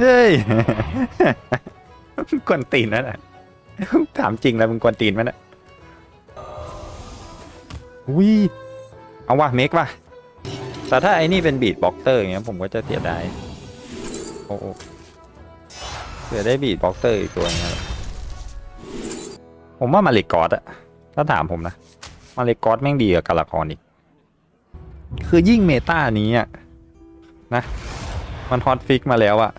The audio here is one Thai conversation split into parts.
เฮ้ยกวนตีนนั่นแหละถามจริงแล้วมึงกวนตีนมันนะวิเอาว่ะเมกว่ะแต่ถ้าไอ้นี่เป็นบีดบ็อกเตอร์อย่างเงี้ยผมก็จะเสียดายโอ้โอ้เสียได้บีดบ็อกเตอร์อีกตัวนึงผมว่ามาเลกอสอะถ้าถามผมนะ มาเลกอสแม่งดีกว่ากาลาคอนอีก คือยิ่งเมตานี้อะนะ มันฮอตฟิกมาแล้วอะ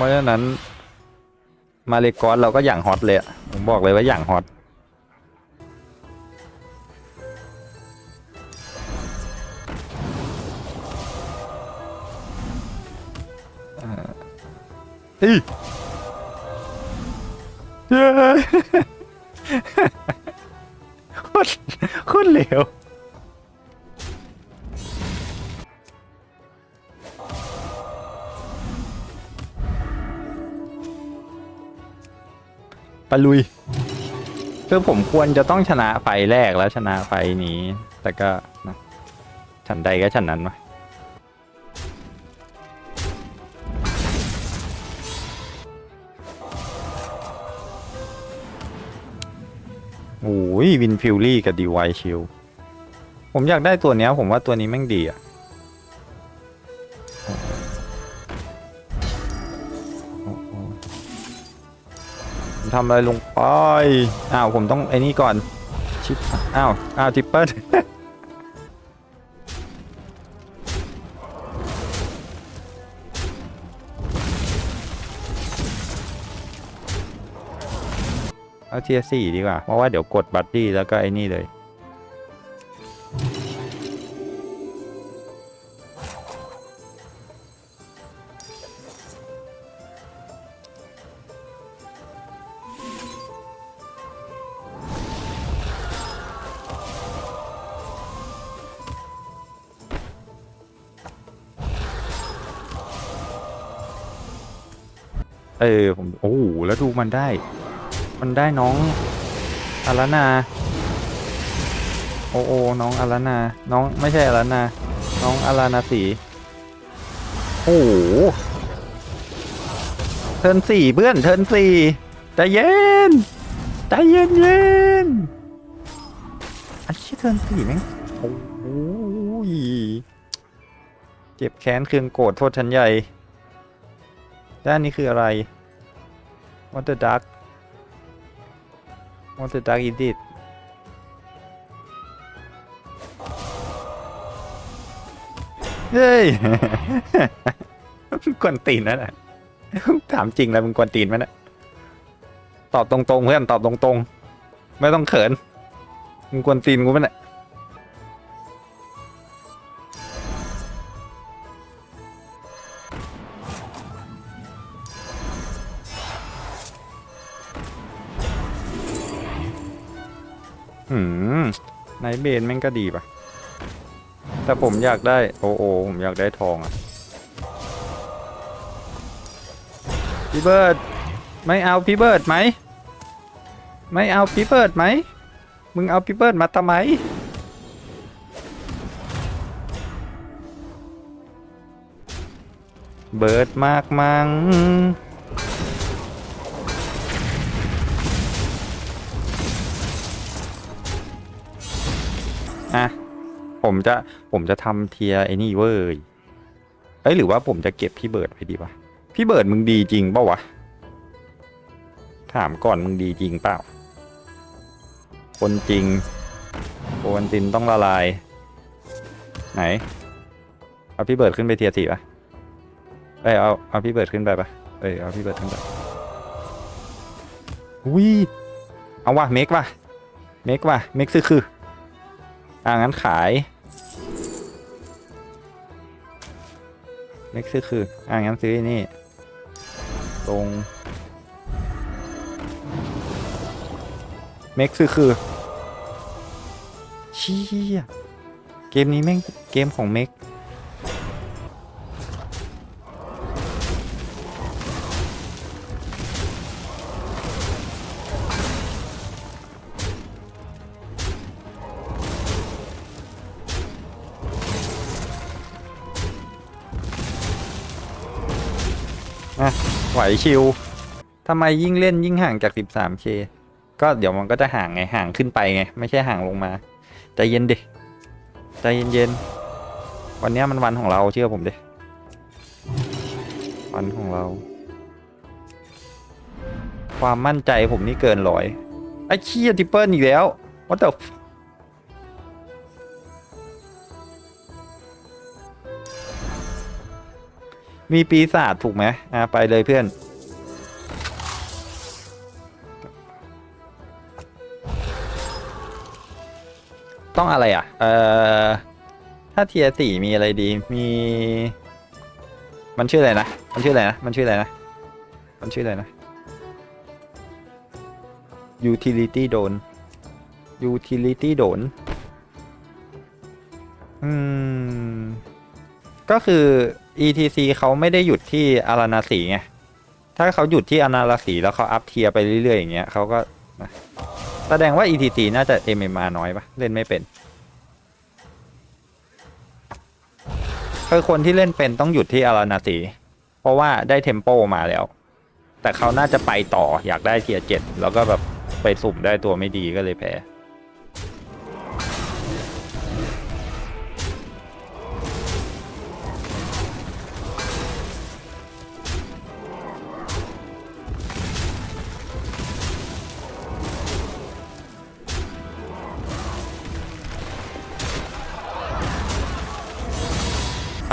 เพราะฉะนั้น มาเลกอสเราก็อย่างฮอตเลยอะผมบอกเลยว่าอย่างฮอตเอ่อเฮ้ยเย้โคตรโคตรเหลว ลุย คือผมควรจะต้องชนะไฟแรกแล้วชนะไฟนี้ แต่ก็นะฉันใดก็ฉันนั้นวะโอ้ยวินฟิลลี่กับดีไวชิลผมอยากได้ตัวเนี้ย ผมว่าตัวนี้แม่งดีอะ ทำอะไรลงไปอ้าวผมต้องไอ้นี่ก่อนชิปอ้าวอ้าวทิปเปิลเอาเทียสี่ดีกว่า เพราะว่าเดี๋ยวกดบัตตี้แล้วก็ไอ้นี่เลย เออผมโอ้โหแล้วดูมันได้ มันได้น้องอารานาโอโอน้องอารานาน้องไม่ใช่อารานาน้องอารานาสีโอ้โหเทิร์นสี่เพื่อนเทิร์นสี่ใจเย็นใจเย็นเย็นอันนี้เทิร์นสี่แม่งโอ้ยเจ็บแค้นเคืองโกรธโทษชั้นใหญ่ ด้านนี้คืออะไร What the duck What the duck is it เฮ้ย กวนตีนนั่นแหละถามจริงแล้วมึงกวนตีนมันนะตอบตรงๆเพื่อนตอบตรงๆ ไม่ต้องเขินมึงกวนตีนกูมันน่ะ หืมไนเบนแม่งก็ดีป่ะแต่ผมอยากได้โอโอผมอยากได้ทองอะพี่เบิร์ดไม่เอาพี่เบิร์ดไหมไม่เอาพี่เบิร์ดไหมมึงเอาพี่เบิร์ดมาทำไมเบิร์ดมากมั้ง อะผมจะผมจะทำเทียไอ้นี่เว้ยเอ้ยหรือว่าผมจะเก็บพี่เบิร์ดไปดีวะพี่เบิร์ดมึงดีจริงเปล่าวะ ถามก่อนมึงดีจริงเปล่า คนจริงโอนตินต้องละลาย ไหน เอาพี่เบิร์ดขึ้นไปเทียสี่ปะเอ้ยเอาเอาพี่เบิร์ดขึ้นไปปะเอ้ยเอาพี่เบิร์ดขึ้นไปวิเอาวะเมกวะเมกวะเมกซื้อคือ อ่างั้นขายเม็กซื้อคืออ่างั้นซื้อนี่ตรงเม็กซื้อคือเชี่ยเกมนี้แม่งเกมของเม็ก วชิวทำไมยิ่งเล่นยิ่งห่างจาก 13k ก็เดี๋ยวมันก็จะห่างไงห่างขึ้นไปไง ไม่ใช่ห่างลงมาใจเย็นดิใจเย็นๆวันนี้มันวันของเราเชื่อผมดิวันของเรา ความมั่นใจผมนี่เกินร้อยไอ้เชี่ยทิปเปิลอีกแล้ว what the มีปีศาจถูกไหมอะไปเลยเพื่อน ต้องอะไรอะ เอ่อ ถ้าเทียสี่มีอะไรดี มี มันชื่ออะไรนะ มันชื่ออะไรนะ มันชื่ออะไรนะ มันชื่ออะไรนะ utility โดน utility โดน อืม ก็คือ etc เขาไม่ได้หยุดที่อารานาสีไง ถ้าเขาหยุดที่อารานาสีแล้วเขาอัพเทียร์ไปเรื่อยๆอย่างเงี้ยเขาก็นะแสดงว่า etc น่าจะ mmr น้อยปะเล่นไม่เป็นคือคนที่เล่นเป็นต้องหยุดที่อารานาสีเพราะว่าได้เทมโปมาแล้ว แต่เขาน่าจะไปต่ออยากได้เทียร์เจ็ดแล้วก็แบบไปสุ่มได้ตัวไม่ดีก็เลยแพ้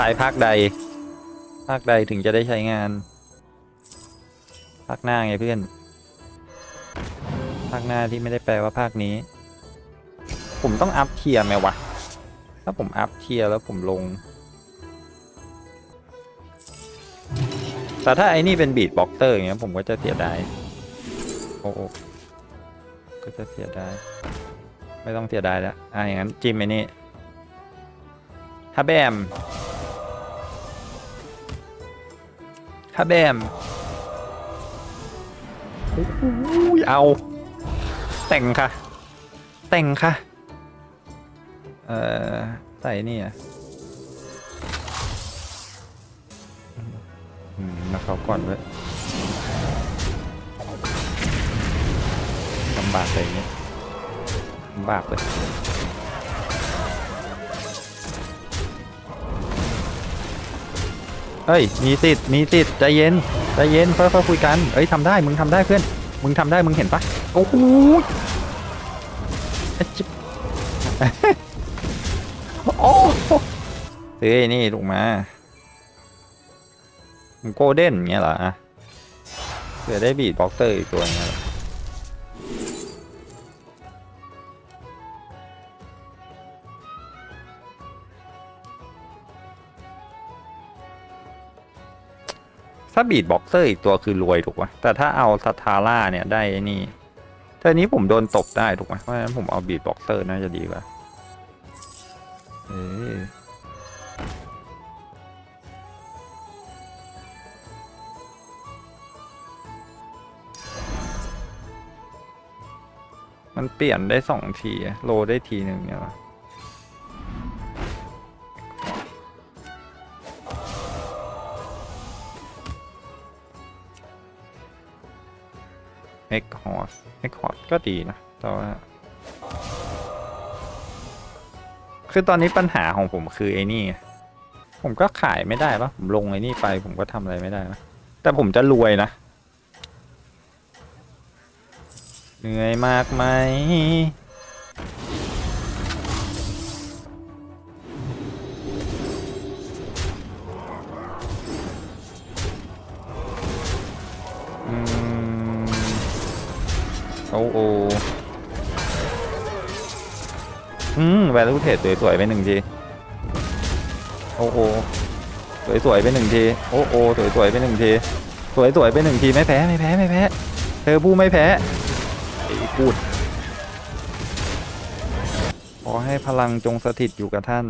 ขายภาคใด ภาคใดถึงจะได้ใช้งาน ภาคหน้าไงเพื่อน ภาคหน้าที่ไม่ได้แปลว่าภาคนี้ ผมต้องอัพเทียร์ไหมวะ ถ้าผมอัพเทียร์แล้วผมลง แต่ถ้าไอ้นี่เป็นบีดบ็อกเตอร์อย่างเงี้ยผมก็จะเสียดาย โอ้โอก็จะเสียดาย ไม่ต้องเสียดายแล้ว อะอย่างนั้นจิ้มไอ้นี่ฮับแบม ฮับแบมโอ้โหเอา แต่งค่ะ แต่งค่ะ เอ่อใส่นี่อะมาเขาก่อนเว้ยลำบากเลยเงี้ยลำบากเลย เฮ้ย มีสิทธิ์ มีสิทธิ์ ใจเย็น ใจเย็น ค่อยๆคุยกัน เอ้ยทำได้ มึงทำได้เพื่อน มึงทำได้ มึงเห็นปะโอ้โหอะจิ๊บโอ้เฮ้ยนี่ถูกมาโกลเด้นเงี้ยเหรออะเผื่อได้บีดบ็อกเตอร์อีกตัวเงี้ ถ้าบีดบ็อกเตอร์อีกตัวคือรวยถูกปะแต่ถ้าเอาสตาร่าเนี่ยได้ไอ้นี่แต่อันนี้ผมโดนตบได้ถูกไหมเพราะฉะนั้นผมเอาบีดบ็อกเตอร์น่าจะดีกว่าเออมันเปลี่ยนได้สองทีอะโลได้ทีหนึ่งเนี่ยเห เอ็กฮอสเอ็กฮอสก็ดีนะแต่ว่าคือตอนนี้ปัญหาของผมคือไอ้นี่ ผมก็ขายไม่ได้ปะผมลงไอ้นี่ไป ผมก็ทำอะไรไม่ได้นะแต่ผมจะรวยนะเหนื่อยมากไหม อืมแวลูเทรดสวยๆไปหนึ่งที โอ้โหสวยๆไปหนึ่งที โอ้โหสวยๆไปหนึ่งที สวยๆไปหนึ่งทีไม่แพ้ไม่แพ้ไม่แพ้ เธอผู้ไม่แพ้ไอ้พูด ขอให้พลังจงสถิตอยู่กับท่าน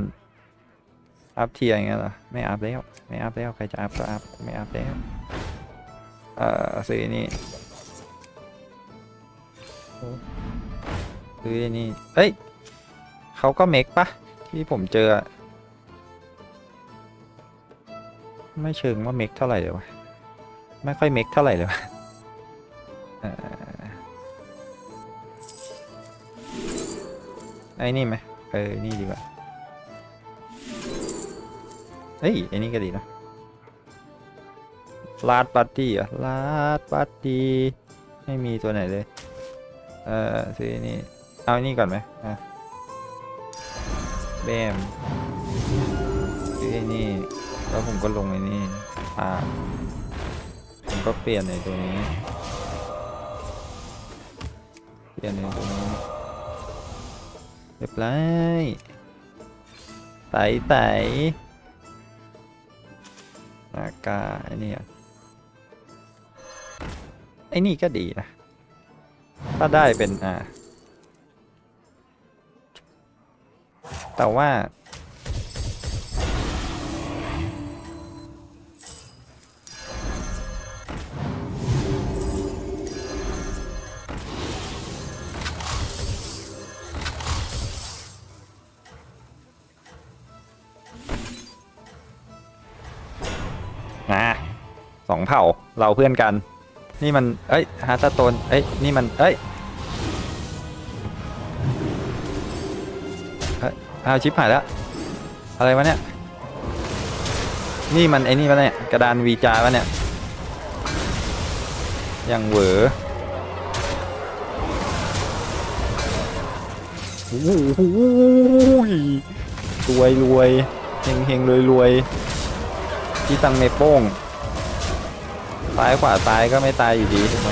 อัพเทียร์อย่างเงี้ยเหรอ ไม่อัพแล้ว ไม่อัพแล้ว ใครจะอัพก็อัพ ไม่อัพแล้ว เอ่อซื้อนี่ซื้อนี่ เอ้ย เขาก็เมกปะที่ผมเจอ ไม่เชิงว่าเมกเท่าไหร่เลยวะไม่ค่อยเมคเท่าไหร่เลยวะไอ้นี่ไหมเออ นี่ดีกว่า เฮ้ยไอ้นี่ก็ดีนะลาดปัตตี้อะลาดปัตตี้ไม่มีตัวไหนเลย เออซื้อนี่ เอาไอ้นี่ก่อนไหมอะ แบมไอ้นี่ แล้วผมก็ลงไอ้นี่อ่าผมก็เปลี่ยนในตัวนี้ เปลี่ยนในตัวนี้เรียบร้อยไต่ไต่อากาไอ้นี่ไอ้นี่ก็ดีนะ ถ้าได้เป็นอ่า แต่ว่า นะสองเผ่าเราเพื่อนกัน นี่มัน เอ้ยฮาร์ตโตน เอ้ย นี่มัน เอ้ย อ้าวชิปหายแล้ว อะไรวะเนี่ย นี่มันไอ้นี่ปะเนี่ย กระดานวีจาปะเนี่ย ยังเหวอโอ้โหรวยรวยเฮงเฮงรวยรวยที่ตังเมโป้งซ้ายขวาซ้ายก็ไม่ตายอยู่ดีถูกไหม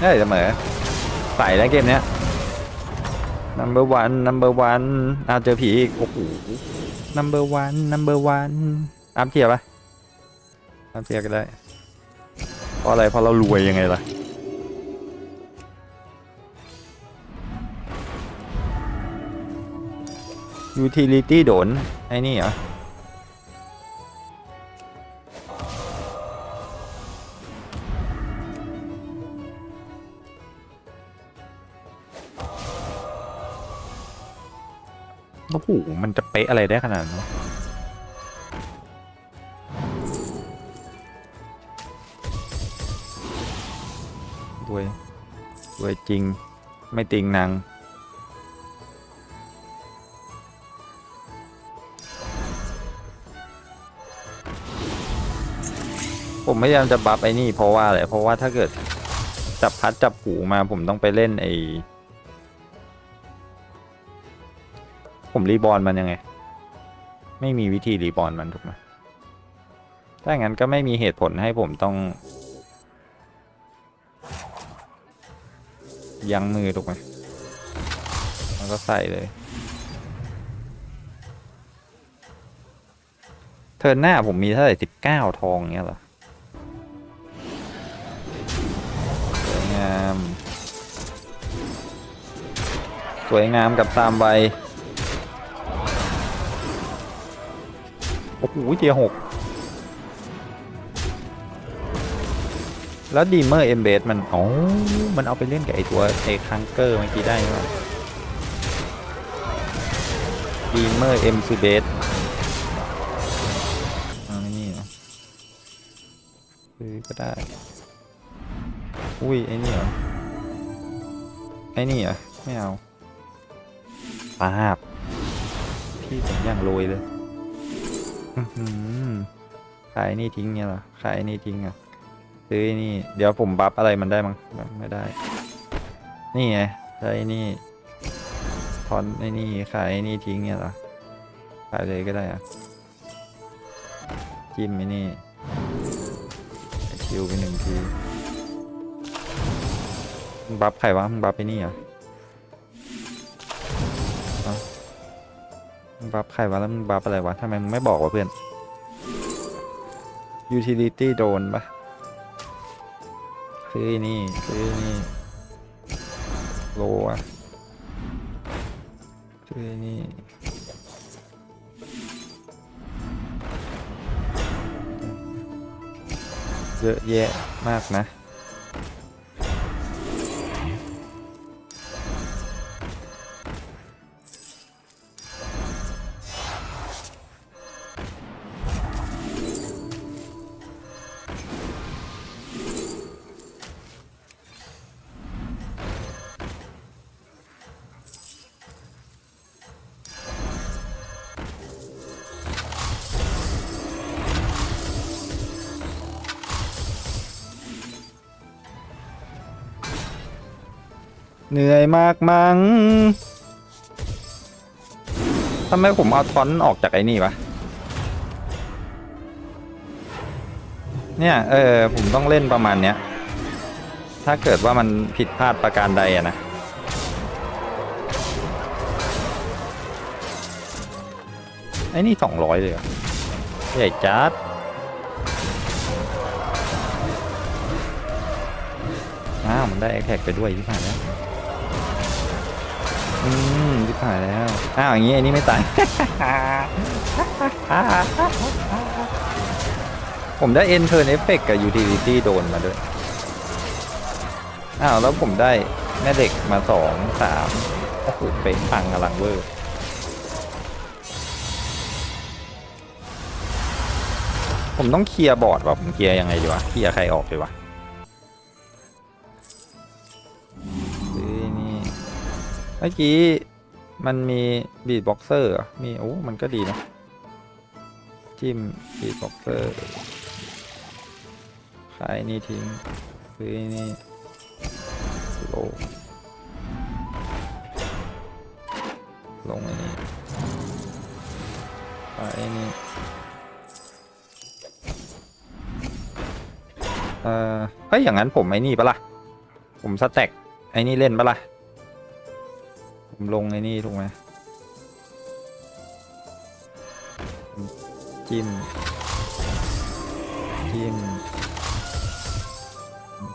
ได้เสมอ ใส่แล้วเกมเนี้ย number one number one อาเจอผีอีก โอ้โห number one number one อัพเทียบปะอัพเทียบก็ได้เพราะอะไรเพราะเรารวยยังไงล่ะ utility โดนไอ้นี่เหรอ โอ้โหมันจะเป๊ะอะไรได้ขนาดนั้นวะรวยรวยจริง ไม่ติงนางผมพยายามจะบัฟไอ้นี่เพราะว่าอะไรเพราะว่าถ้าเกิดจับพัดจับผูมาผมต้องไปเล่นไอ้ ผมรีบอร์นมันยังไง ไม่มีวิธีรีบอร์นมันถูกไหมถ้างั้นก็ไม่มีเหตุผลให้ผมต้อง ยั้งมือถูกไหมมันก็ใส่เลยเทินหน้าผมมีเท่าไหร่สิบเก้าทองเงี้ยเหรอสวยงาม สวยงามกับตามใบ โอ้โหเทียหกแล้วดีเมอร์เอมเบสมันอ๋อมันเอาไปเล่นกับไอตัวไอคังเกอร์เมื่อกี้ได้ไหมดีเมอร์เอ็มซูเบสอ่านี่เหรอซื้อก็ได้ อุ้ย ไอ้นี่เหรอ ไอ้นี่เหรอ ไม่เอาปาบ พี่ผมอย่างโรยเลย อื้อหือขายนี่ทิ้งเนี่ยเหรอขายนี่ทิ้งอะซื้อนี่ เดี๋ยวผมบัฟอะไรมันได้มั้งไม่ได้ นี่ไงใช้นี่ทอนไอ้นี่ขายไอ้นี่ทิ้งเนี่ยเหรอขายเลยก็ได้อะจิ้มไอ้นี่คิวไปหนึ่งทีบัฟใครวะมึงบัฟไปนี่เหรอเมึงบัฟใครวะแล้วมึงบัฟอะไรวะทำไมมึงไม่บอกวะเพื่อน utility โดนปะซื้อนี่ซื้อนี่โลอะซื้อนี่เยอะแยะมากนะากมั้งทำไมผมเอาทอนออกจากไอ้นี่วะ เนี่ย เออ ผมต้องเล่นประมาณเนี้ย ถ้าเกิดว่ามันผิดพลาดประการใดอะนะไอ้นี่สองร้อยเลยเหรอใหญ่จัดอ้าว มันได้แอคแท็กไปด้วยที่ผ่านแล้ว อืมที่ผ่านแล้ว อ้าวอย่างงี้ไอ้นี่ไม่ตาย ผมได้ End Turn Effect กับ Utility โดนมาด้วย อ้าวแล้วผมได้แม่เด็กมาสองสามโอ้โหเป๊ะพังอลังเวอร์ผมต้องเคลียร์บอร์ดว่ะผมเคลียร์ยังไงดีวะเคลียร์ใครออกดีวะ มื่อกี้มันมีบีดบ็อกเซอร์มีโอ้ มันก็ดีนะ จิ้มบีดบ็อกเซอร์ ขายนี่ทิ้งซื้อนี่โลลงไอ้นี่ขายนี่เออเฮ้ย อย่างนั้นผมไอ้นี่ปะล่ะ ผมสแต็กไอ้นี่เล่นปะล่ะ ผมลงไอ้นี่ถูกไหมจิ้ม จิ้ม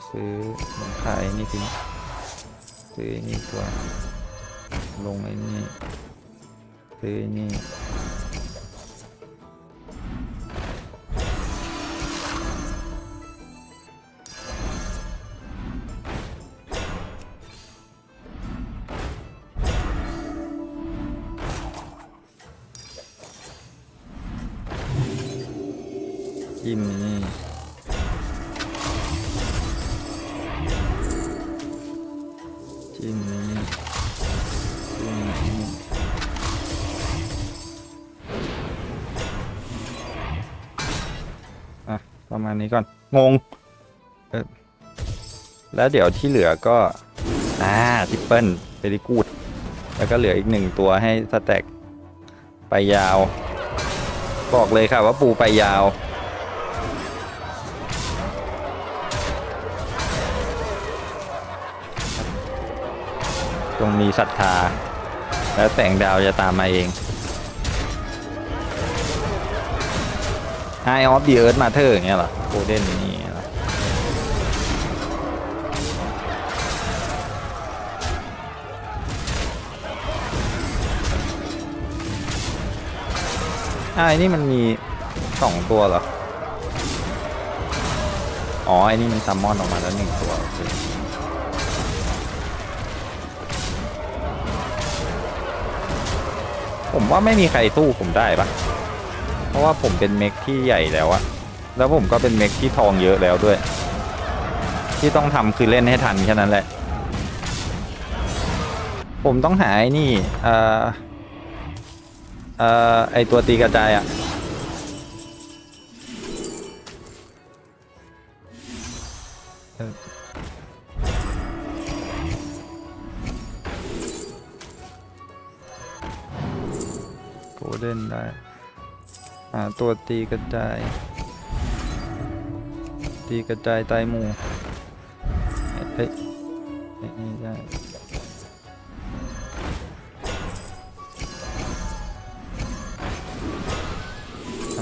ซื้อผมขายไอ้นี่ทิ้งซื้อนี่ตัวลงไอ้นี่ซื้อนี่ จิ้มนี่ จิ้มนี่จิ้มนี่อะ ประมาณนี้ก่อน งง เออแล้วเดี๋ยวที่เหลือก็ อ่าทิปเปิลเ e ริกูด แล้วก็เหลืออีกหนึ่งตัวให้สแต็กไปยาว บอกเลยค่ะว่าปูไปยาว จงมีศรัทธา แล้วแสงดาวจะตามมาเอง Eye of the Earth Matter อย่างเงี้ยเหรอโ o เดนนี่เหรออ่าไอ้นี่มันมีสองตัวเหรอ อ๋อไอ้นี่มันซัมมอนออกมาแล้วหนึ่งตัวโอเค ผมว่าไม่มีใครสู้ผมได้ปะเพราะว่าผมเป็นเมกที่ใหญ่แล้วอะแล้วผมก็เป็นเมกที่ทองเยอะแล้วด้วย ที่ต้องทำคือเล่นให้ทันแค่นั้นแหละ ผมต้องหาไอ้นี่เอ่อเอ่อไอตัวตีกระจายอะ โกลเด้นได้หาตัวตีกระจาย ตีกระจายตายหมู่เฮ้ยเฮ้ยนี่ได้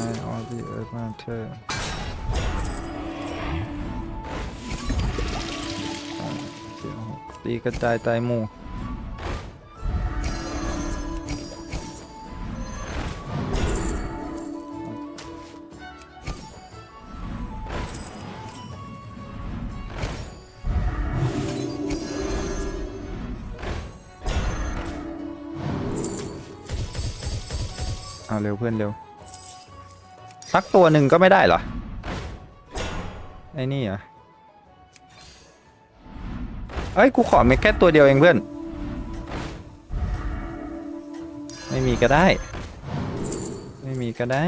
Eye of the Earth Matter อ่าสี่หกตีกระจายตายหมู่ เอาเร็วเพื่อนเร็ว สักตัวหนึ่งก็ไม่ได้เหรอ ไอ้นี่เหรอเอ้ย กูขอไม่แค่ตัวเดียวเองเพื่อน ไม่มีก็ได้ ไม่มีก็ได้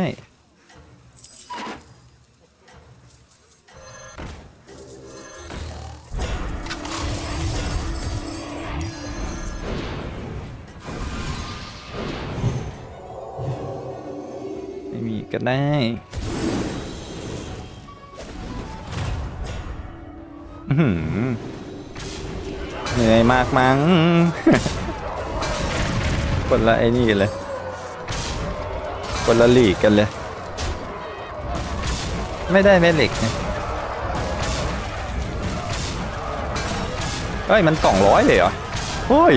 ก็ได้อื้อหือเหนื่อยมากมั้งคนละไอ้นี่เลยคนละหลีกกันเลย ไม่ได้แม่เหล็กนะเฮ้ย มันสองร้อยเลยเหรอ เฮ้ย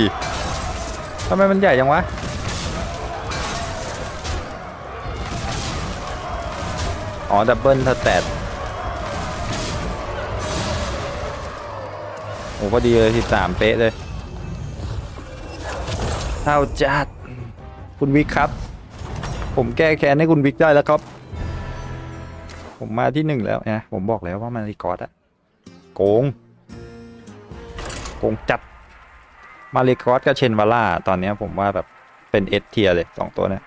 ทำไมมันใหญ่จังวะ อ๋อ ดับเบิลสแตทโอ้พอดีเลยสิบสามเป๊ะเลยเท่าจัด คุณวิกครับ ผมแก้แค้นให้คุณวิกได้แล้วครับ ผมมาที่หนึ่งแล้วนะผมบอกแล้วว่ามันรีกอร์ดอะโกง โกงจัด มาริกอสกับเชนวาร่า ตอนนี้ผมว่าแบบเป็นเอสเทียเลยสองตัวเนี้ย